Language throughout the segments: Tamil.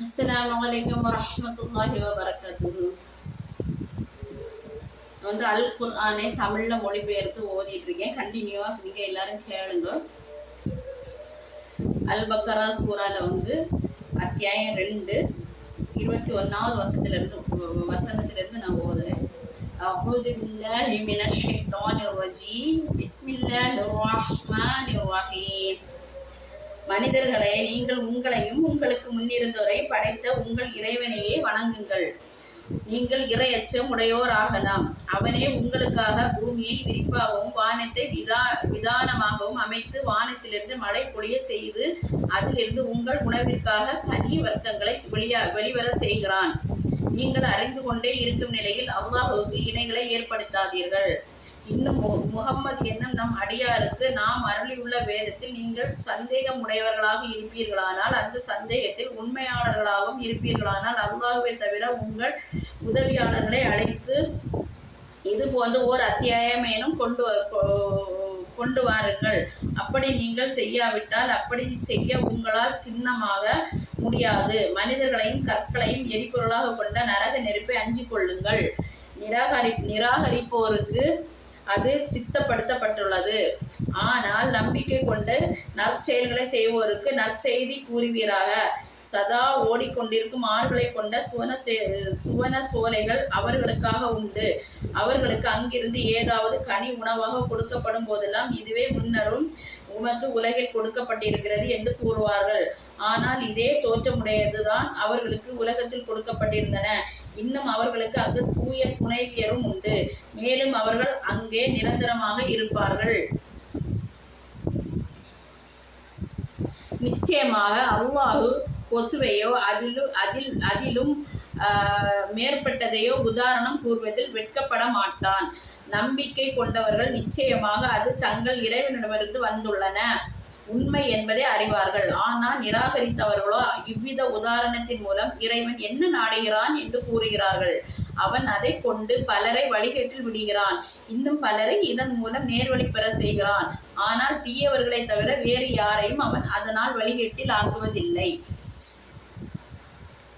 அஸ்ஸலாமு அலைக்கும் வரஹ்மத்துல்லாஹி வபரகாத்துஹு வந்து அல் குர்ஆனை தமிழ்ல மொழிபெயர்த்து ஓதிட்டு இருக்கேன் கண்டினியூவா நீங்க எல்லாரும் கேளுங்க அல் பக்கரா சூறால வந்து அத்தியாயம் ரெண்டு இருபத்தி ஒன்னாவது வசத்துல இருந்து வசனத்துல இருந்து நான் ஓதுறேன் أعوذ بالله من الشيطان الرجيم بسم الله الرحمن الرحيم மனிதர்களே நீங்கள் உங்களையும் உங்களுக்கு முன்னிருந்தோரை படைத்த உங்கள் இறைவனையே வணங்குங்கள். நீங்கள் இரையச்சம் உடையோராகலாம். அவனே உங்களுக்காக பூமியை விரிப்பாகவும் வானத்தை விதா விதானமாகவும் அமைத்து வானத்திலிருந்து மழை பொழிய செய்து அதிலிருந்து உங்கள் உணவிற்காக கனி வர்க்கங்களை வெளியா வெளிவர செய்கிறான். நீங்கள் அறிந்து கொண்டே இருக்கும் நிலையில் அல்லாஹுக்கு இணைகளை ஏற்படுத்தாதீர்கள். இன்னும் மு- முகம்மது என்னும் நம் அடியாருக்கு நாம் அருளியுள்ள வேதத்தில் நீங்கள் சந்தேகம் உடையவர்களாக இருப்பீர்களானால் அந்த சந்தேகத்தில் உண்மையாளர்களாகவும் இருப்பீர்களானால் அல்லாஹுவை தவிர உங்கள் உதவியாளர்களை அழைத்து இது போன்ற ஓர் அத்தியாயமேனும் கொண்டு வ- கொ- கொண்டு வாருங்கள். அப்படி நீங்கள் செய்யாவிட்டால் அப்படி செய்ய உங்களால் திண்ணமாக முடியாது. மனிதர்களையும் கற்களையும் எரிபொருளாக கொண்ட நரக நெருப்பை அஞ்சிக் கொள்ளுங்கள். நிராகரி நிராகரிப்போருக்கு அது சித்தப்படுத்தப்பட்டுள்ளது. ஆனால் நம்பிக்கை கொண்டு நற்செயல்களை செய்வோருக்கு நற்செய்தி கூறுவீராக. சதா ஓடிக்கொண்டிருக்கும் ஆறுகளை கொண்ட சுவன சே- சுவன சோலைகள் அவர்களுக்காக உண்டு. அவர்களுக்கு அங்கிருந்து ஏதாவது கனி உணவாக கொடுக்கப்படும் போதெல்லாம் இதுவே முன்னரும் உமக்கு உலகில் கொடுக்கப்பட்டிருக்கிறது என்று கூறுவார்கள். ஆனால் இதே தோற்றமுடையதுதான் அவர்களுக்கு உலகத்தில் கொடுக்கப்பட்டிருந்தன. இன்னும் அவர்களுக்கு அங்கு தூய துணைவியரும் உண்டு. மேலும் அவர்கள் அங்கே நிரந்தரமாக இருப்பார்கள். நிச்சயமாக அல்லாஹு கொசுவையோ அதிலும் அதில் அதிலும் ஆஹ், மேற்பட்டதையோ உதாரணம் கூறுவதில் வெட்கப்பட மாட்டான். நம்பிக்கை கொண்டவர்கள் நிச்சயமாக அது தங்கள் இறைவனிடமிருந்து வந்துள்ளன. உண்மை என்பதை அறிவார்கள். ஆனால் நிராகரித்தவர்களோ இவ்வித உதாரணத்தின் மூலம் இறைவன் என்ன நாடுகிறான் என்று கூறுகிறார்கள். அவன் அதை கொண்டு பலரை வழிகேட்டில் விடுகிறான். இன்னும் பலரை இதன் மூலம் நேர்வழி பெற செய்கிறான். ஆனால் தீயவர்களை தவிர வேறு யாரையும் அவன் அதனால் வழிகேட்டில் ஆக்குவதில்லை.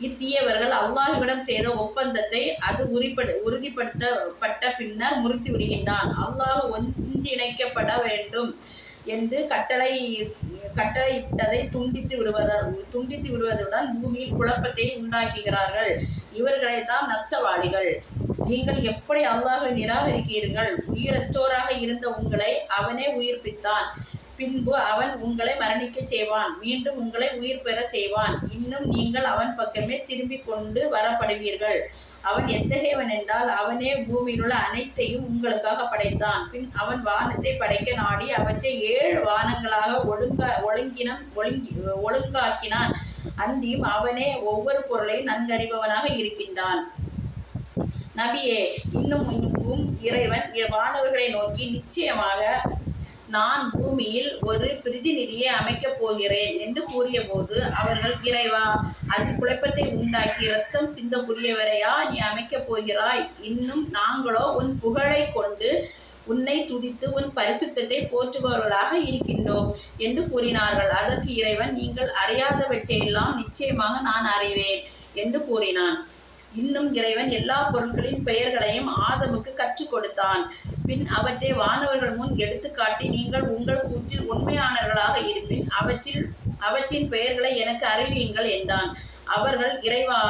இத்தீயவர்கள் அல்லாஹுவிடம் செய்த ஒப்பந்தத்தை அது உரிப்படு உறுதிப்படுத்தப்பட்ட பின்னர் முறித்து விடுகின்றான் அல்லாஹ் ஒன்றிணைக்கப்பட வேண்டும். என்று கட்டளை கட்டளையிட்டதை துண்டித்து விடுவதால் துண்டித்து விடுவதுடன் பூமியில் குழப்பத்தை உண்டாக்குகிறார்கள். இவர்களை தான் நஷ்டவாளிகள். நீங்கள் எப்படி அல்லாஹை நிராகரிக்கிறீர்கள்? உயிரற்றோராக இருந்த உங்களை அவனே உயிர்ப்பித்தான். பின்பு அவன் உங்களை மரணிக்க செய்வான். மீண்டும் உங்களை உயிர் பெற செய்வான். இன்னும் நீங்கள் அவன் பக்கமே திரும்பிக் கொண்டு வரப்படுவீர்கள். அவன் எத்தகையவன் என்றால் அவனே பூமியில் உள்ள அனைத்தையும் உங்களுக்காக படைத்தான். பின் அவன் வானத்தை படைக்க நாடி அவற்றை ஏழு வானங்களாக ஒழுங்கா ஒழுங்கினம் ஒழுங்கி ஒழுங்காக்கினான். அந்தியும் அவனே ஒவ்வொரு பொருளையும் நன்கறிபவனாக இருக்கின்றான். நபியே இன்னும் இறைவன் வானவர்களை நோக்கி நிச்சயமாக நான் பூமியில் ஒரு பிரதிநிதியை அமைக்கப் போகிறேன் என்று கூறியபோது அவர்கள் இறைவா அது குழப்பத்தை உண்டாக்கி ரத்தம் சிந்தக்கூடியவரையா? நீ அமைக்கப் போகிறாய். இன்னும் நாங்களோ உன் புகழை கொண்டு உன்னை துதித்து உன் பரிசுத்தத்தை போற்றுபவர்களாக இருக்கின்றோம் என்று கூறினார்கள். அதற்கு இறைவன் நீங்கள் அறியாதவற்றையெல்லாம் நிச்சயமாக நான் அறிவேன் என்று கூறினான். இன்னும் இறைவன் எல்லா பொருட்களின் பெயர்களையும் ஆதமுக்கு கற்றுக் கொடுத்தான். பின் அவற்றை வானவர்கள் முன் எடுத்துக்காட்டி நீங்கள் உங்கள் கூற்றில் உண்மையானவர்களாக இருப்பின் அவற்றில் அவற்றின் பெயர்களை எனக்கு அறிவியுங்கள் என்றான். அவர்கள் இறைவா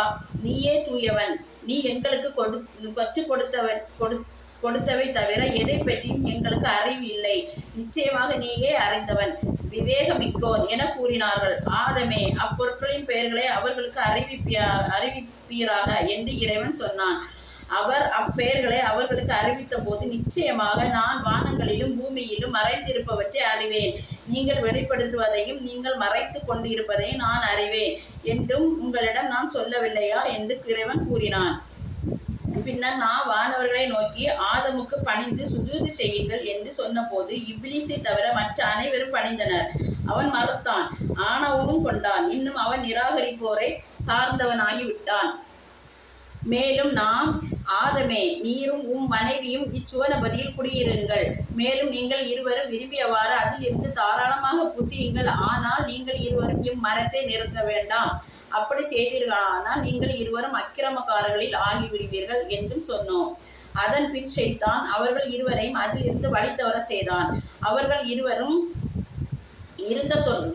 நீயே தூயவன். நீ எங்களுக்கு கொடு கற்றுக் கொடுத்தவன் கொடு கொடுத்தவை தவிர எதை பற்றியும் எங்களுக்கு அறிவு இல்லை நிச்சயமாக நீயே அறிந்தவன். விவேகமிக்கோன் என கூறினார்கள். ஆதமே அப்பொருட்களின் பெயர்களை அவர்களுக்கு அறிவிப்பியா அறிவிப்பீராக என்று இறைவன் சொன்னான். அவர் அப்பெயர்களை அவர்களுக்கு அறிவித்த போது நிச்சயமாக நான் வானங்களிலும் பூமியிலும் மறைந்திருப்பவற்றை அறிவேன். நீங்கள் வெளிப்படுத்துவதையும் நீங்கள் மறைத்து கொண்டிருப்பதையும் நான் அறிவேன். என்றும் உங்களிடம் நான் சொல்லவில்லையா? என்று இறைவன் கூறினான். பின்னர் நான் வானவர்களை நோக்கி ஆதமுக்கு பணிந்து சுஜூது செய்யுங்கள் என்று சொன்னபோது இப்லீஸை தவிர மற்ற அனைவரும் பணிந்தனர். அவன் மறுத்தான் ஆணவமும் கொண்டான். இன்னும் அவன் நிராகரிப்போரை சார்ந்தவனாகிவிட்டான். மேலும் நாம் ஆதமே நீரும் உம் மனைவியும் இச்சுவனபதியில் குடியிருங்கள். மேலும் நீங்கள் இருவரும் விரும்பியவாறு அதில் இருந்து தாராளமாக புசியுங்கள். ஆனால் நீங்கள் இருவரும் இம்மரத்தை நிறுத்த வேண்டாம். அப்படி செய்தீர்களானால் நீங்கள் இருவரும் அக்கிரமக்காரர்களில் ஆகிவிடுவீர்கள் என்றும் சொன்னோம். அதன் பின் செய்தான் அவர்கள் இருவரையும் அதிலிருந்து வழி தவற செய்தான். அவர்கள் இருவரும் இருந்த சொல்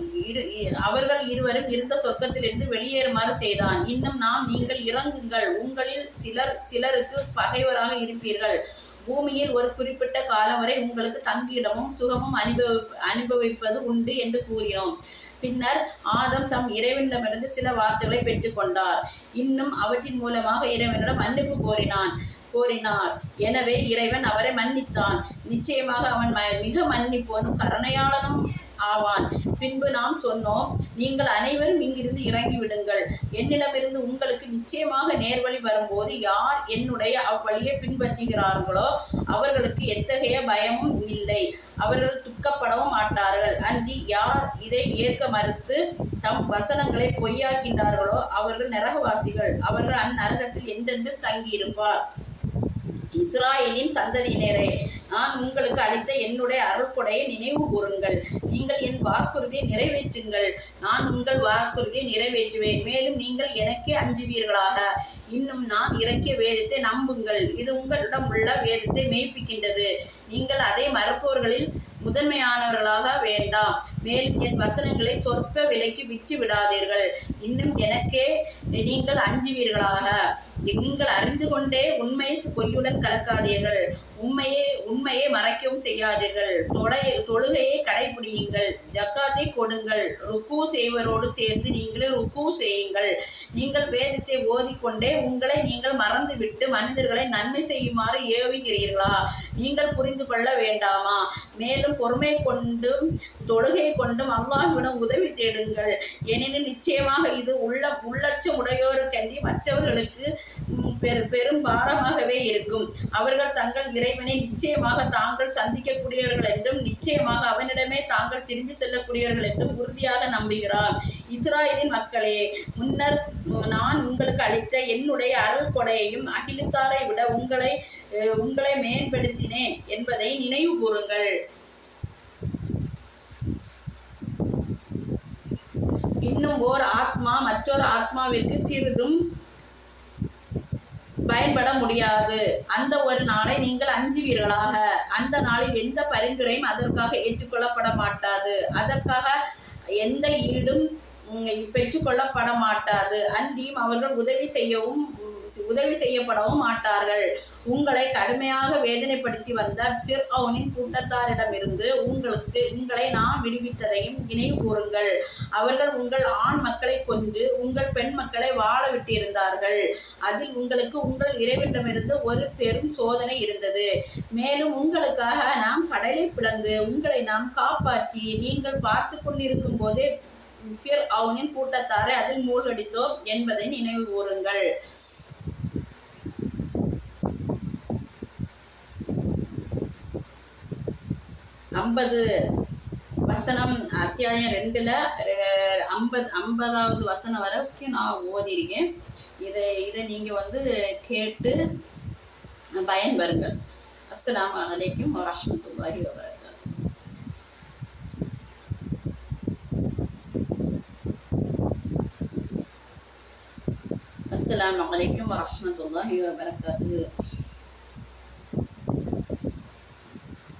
அவர்கள் இருவரும் இருந்த சொர்க்கத்திலிருந்து வெளியேறுமாறு செய்தான். இன்னும் நாம் நீங்கள் இறங்குங்கள். உங்களில் சிலர் சிலருக்கு பகைவராக இருப்பீர்கள். பூமியில் ஒரு குறிப்பிட்ட காலம் வரை உங்களுக்கு தங்கியிடமும் சுகமும் அனுபவி அனுபவிப்பது உண்டு என்று கூறினோம். பின்னர் ஆதம் தம் இறைவனிடமிருந்து சில வார்த்தைகளை பெற்றுக்கொண்டார் இன்னும் அவற்றின் மூலமாக இறைவனிடம் மன்னிப்பு கோரினான் கோரினார். எனவே இறைவன் அவரை மன்னித்தான். நிச்சயமாக அவன் ம- மிக மன்னிப்போனும் கருணையாளனும் ஆவான். பின்பு நாம் சொன்னோம் நீங்கள் அனைவரும் இங்கிருந்து இறங்கி விடுங்கள் என்னிடமிருந்து உங்களுக்கு நிச்சயமாக நேர்வழி வரும்போது யார் என்னுடைய அவ்வழியை பின்பற்றுகிறார்களோ அவர்களுக்கு எத்தகைய பயமும் இல்லை. அவர்கள் துக்கப்படவும் மாட்டார்கள். அன்றி யார் இதை ஏற்க மறுத்து தம் வசனங்களை பொய்யாக்கின்றார்களோ அவர்கள் நரகவாசிகள். அவர்கள் அந்நரகத்தில் எந்தெந்தும் தங்கியிருப்பார். இஸ்ராயலின் சந்ததியினரே நான் உங்களுக்கு அளித்த என்னுடைய அருள்கொடையை நினைவு கூறுங்கள். நீங்கள் என் வாக்குறுதியை நிறைவேற்றுங்கள். நான் உங்கள் வாக்குறுதியை நிறைவேற்றுவேன். மேலும் நீங்கள் எனக்கே அஞ்சுவீர்களாக. இன்னும் நான் இறக்கிய வேதத்தை நம்புங்கள். இது உங்களிடம் உள்ள வேதத்தை மெய்ப்பிக்கின்றது. நீங்கள் அதை மறுப்பவர்களில் முதன்மையானவர்களாக வேண்டாம். மேலும் என் வசனங்களை சொற்ப விலைக்கு விற்று விடாதீர்கள் இன்னும் எனக்கே நீங்கள் அஞ்சுவீர்களாக. நீங்கள் அறிந்து கொண்டே உண்மை பொய்யுடன் கலக்காதீர்கள். உண்மையை உண்மையை மறைக்கவும் செய்யாதீர்கள். தொலை தொழுகையை கடைபிடியுங்கள். ஜக்காத்தை கொடுங்கள் ருக்கு செய்வரோடு சேர்ந்து நீங்களே ருக்கு செய்யுங்கள். நீங்கள் வேதத்தை ஓதிக்கொண்டே உங்களை நீங்கள் மறந்துவிட்டு மனிதர்களை நன்மை செய்யுமாறு ஏவுகிறீர்களா? நீங்கள் புரிந்து கொள்ள வேண்டாமா? மேலும் பொறுமை கொண்டும் தொழுகை கொண்டும் அல்லாஹுவிடம் உதவி தேடுங்கள். எனினும் நிச்சயமாக இது உள்ள உள்ளச்சம் உடையோருக்கன்றி மற்றவர்களுக்கு பெரு பெரும் பாரமாகவே இருக்கும். அவர்கள் தங்கள் இறைவனை நிச்சயமாக தாங்கள் சந்திக்கக்கூடியவர்கள் என்றும் நிச்சயமாக அவனிடமே தாங்கள் திரும்பி செல்லக்கூடியவர்கள் என்றும் உறுதியாக நம்புகிறார். இஸ்ராயலின் மக்களே முன்னர் நான் உங்களுக்கு அளித்த என்னுடைய அருள் கொடையையும் அகிலத்தாரை விட உங்களை உங்களை மேம்படுத்தினேன் என்பதை நினைவு கூறுங்கள். இன்னும் ஓர் ஆத்மா மற்றொரு ஆத்மாவிற்கு சிறிதும் பயன்பட முடியாது. அந்த ஒரு நாளை நீங்கள் அஞ்சுவீர்களாக. அந்த நாளில் எந்த பரிந்துரையும் அதற்காக ஏற்றுக்கொள்ளப்பட மாட்டாது. அதற்காக எந்த ஈடும் பெற்றுக்கொள்ளப்பட மாட்டாது. அன்றியும் அவர்கள் உதவி செய்யவும் உதவி செய்யப்படவும் மாட்டார்கள். உங்களை கடுமையாக வேதனைப்படுத்தி வந்த ஃபிர்அவுனின் கூட்டத்தாரிடமிருந்து உங்களுக்கு உங்களை நான் விடுவித்ததையும் நினைவு கூறுங்கள். அவர்கள் உங்கள் ஆண் மக்களை கொன்று உங்கள் பெண் மக்களை வாழ விட்டிருந்தார்கள். அதில் உங்களுக்கு உங்கள் இறைவனிடமிருந்து ஒரு பெரும் சோதனை இருந்தது. மேலும் உங்களுக்காக நாம் கடலை பிளந்து உங்களை நாம் காப்பாற்றி நீங்கள் பார்த்து கொண்டிருக்கும் போதே அவனின் கூட்டத்தாரை அதில் மூழ்கடித்தோம் என்பதை நினைவு கூறுங்கள். ஐம்பது வசனம் அத்தியாயம் ரெண்டுல ஐம்பது ஐம்பதாவது வசனம் வரைக்கும் நான் ஓதிருக்கேன். இதை இதை நீங்க வந்து கேட்டு பயன் பயன்பெறுங்கள். அஸ்ஸலாமு அலைக்கும் வரஹ்மத்துல்லாஹி வபரகாத்துஹு அஸ்ஸலாமு அலைக்கும் வரஹ்மத்துல்லாஹி வபரகாத்துஹு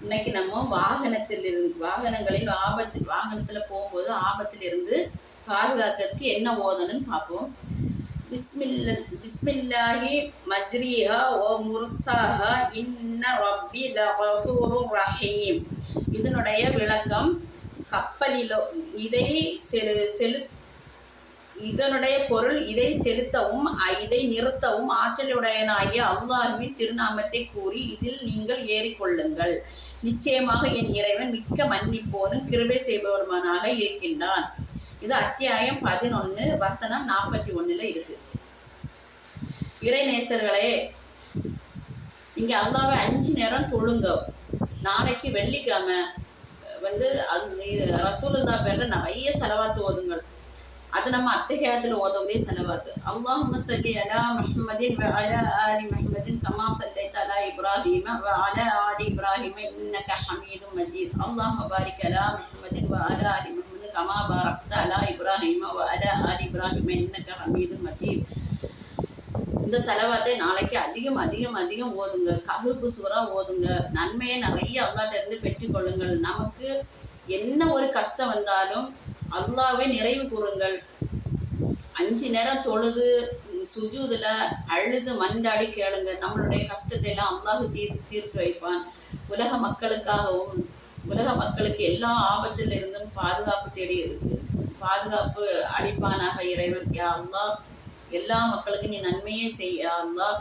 இன்னைக்கு நம்ம வாகனத்தில் இருந்து வாகனங்களில் ஆபத்து வாகனத்தில் போகும்போது ஆபத்தில் இருந்து பாதுகாக்கிறதுக்கு என்ன ஓதணும்னு பார்ப்போம். பிஸ்மில்ல பிஸ்மில்லாஹி மஜ்ரிஹா ஓ முர்சாஹா இன்ன ரப்பி லகஃபூருர் ரஹீம். இதனுடைய விளக்கம் கப்பலிலோ இதை செலு செலு இதனுடைய பொருள் இதை செலுத்தவும் இதை நிறுத்தவும் ஆற்றலுடையனாகிய அல்லாஹ்வின் திருநாமத்தை கூறி இதில் நீங்கள் ஏறிக்கொள்ளுங்கள். நிச்சயமாக என் இறைவன் மிக்க மன்னிப்போனும் கிருபை செய்பவருமானாக இருக்கின்றான். இது அத்தியாயம் பதினொன்னு வசனம் நாற்பத்தி ஒண்ணுல இருக்கு. இறைநேசர்களே இங்கே அல்லாவை அஞ்சு நேரம் தொழுங்க. நாளைக்கு வெள்ளிக்கிழமை வந்து ரசூலுல்லா பேர்ல நிறைய செலவாத்து ஓதுங்கள். அது நம்ம அத்தியாயத்தில் ஓதக்கூடிய செலவாத்து அல்லாஹும் சல்லி அலா முஹம்மதின் அலா ஆலி முஹம்மதின் கமா சல்லைத அலா இப்ராஹிம வ அலா ஆலி இப்ராஹிம இன்னக ஹமீதும் மஜீத். அல்லாஹ் பாரிக் அலா முஹம்மதின் வ அலா ஆலி முஹம்மதின் கமா பாரக்த அலா இப்ராஹிம வ அலா ஆலி இப்ராஹிம இன்னக ஹமீதும் மஜீத். இந்த செலவாத்தை நாளைக்கு அதிகம் அதிகம் அதிகம் ஓதுங்க. ககுப்பு சுவரா ஓதுங்க. நன்மையை நிறைய அல்லாட்ட இருந்து பெற்றுக்கொள்ளுங்கள். நமக்கு என்ன ஒரு கஷ்டம் வந்தாலும் அல்லாவே நிறைவு கூறுங்கள். அஞ்சு நேரம் தொழுது சுஜூதுல அழுது மண்டாடி கேளுங்க. நம்மளுடைய கஷ்டத்தை எல்லாம் அல்லாஹு தீர் தீர்த்து வைப்பான். உலக மக்களுக்காகவும் உலக மக்களுக்கு எல்லா ஆபத்தில் இருந்தும் பாதுகாப்பு தேடி பாதுகாப்பு அளிப்பானாக இறைவன். யா அல்லா எல்லா மக்களுக்கும் நீ நன்மையே செய்ய அல்லாஹ்.